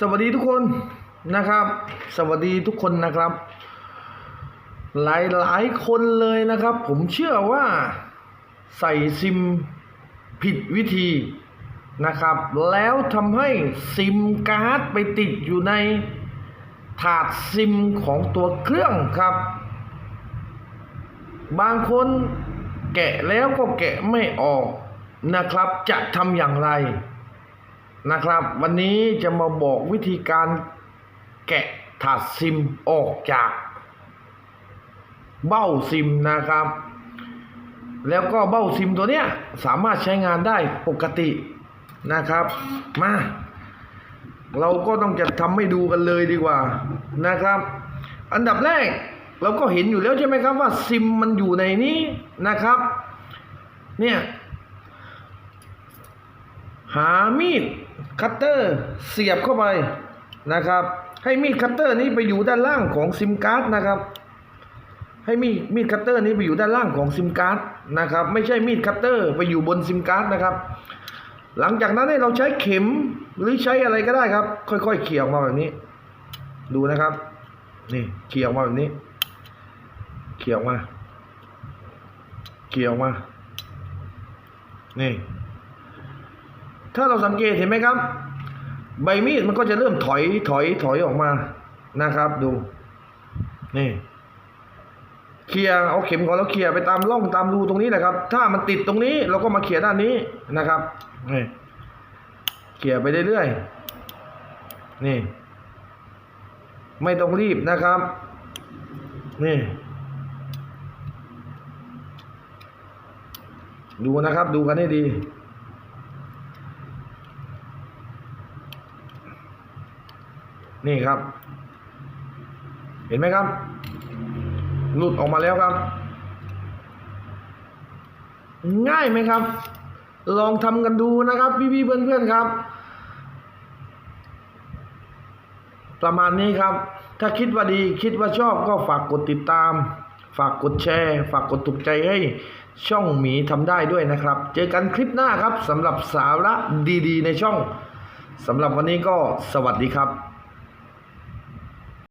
สวัสดีทุกคนนะครับ สวัสดีทุกคนนะครับ หลายหลายคนเลยนะครับ ผมเชื่อว่าใส่ซิมผิดวิธีนะครับ แล้วทำให้ซิมการ์ดไปติดอยู่ในถาดซิมของตัวเครื่องครับ บางคนแกะแล้วก็แกะไม่ออกนะครับ จะทำอย่างไร นะครับ วันนี้จะมาบอกวิธีการแกะถาดซิมออกจาก เบ้าซิมนะครับ แล้วก็เบ้าซิมตัวเนี้ยสามารถใช้งานได้ปกตินะครับ มา เราก็ต้องจะทำให้ดูกันเลยดีกว่านะครับ อันดับแรกเราก็เห็นอยู่แล้วใช่ไหมครับว่าซิมมันอยู่ในนี้นะครับ เนี่ย หามีดคัตเตอร์เสียบเข้าไปนะครับ ให้มีดคัตเตอร์นี้ไปอยู่ด้านล่างของซิมการ์ดนะครับ ให้มีดมีดคัตเตอร์นี้ไปอยู่ด้านล่างของซิมการ์ดนะครับ ไม่ใช่มีดคัตเตอร์ไปอยู่บนซิมการ์ดนะครับ หลังจากนั้นให้เราใช้เข็มหรือใช้อะไรก็ได้ครับ ค่อยๆเขี่ยออกมาแบบนี้ ดูนะครับ นี่เขี่ยออกมาแบบนี้ เขี่ยออกมา เขี่ยออกมา นี่ ถ้าเราสังเกตเห็นไหมครับ ใบมีดมันก็จะเริ่มถอยถอยถอยออกมานะครับ ดู นี่เคลียร์เอาเข็มของเราเคลียร์ไปตามร่องตามรูตรงนี้แหละครับ ถ้ามันติดตรงนี้เราก็มาเคลียร์ด้านนี้นะครับนี่เคลียร์ไปเรื่อยๆนี่ ไม่ต้องรีบนะครับ นี่ ดูนะครับดูกันให้ดี นี่ครับ เห็นไหมครับ หลุดออกมาแล้วครับ ง่ายไหมครับ ลองทำกันดูนะครับ พี่ๆเพื่อนๆครับ ประมาณนี้ครับ ถ้าคิดว่าดีคิดว่าชอบก็ฝากกดติดตาม ฝากกดแชร์ ฝากกดถูกใจให้ช่องหมีทำได้ด้วยนะครับ เจอกันคลิปหน้าครับสำหรับสาระดีๆ ในช่องสำหรับวันนี้ก็สวัสดีครับ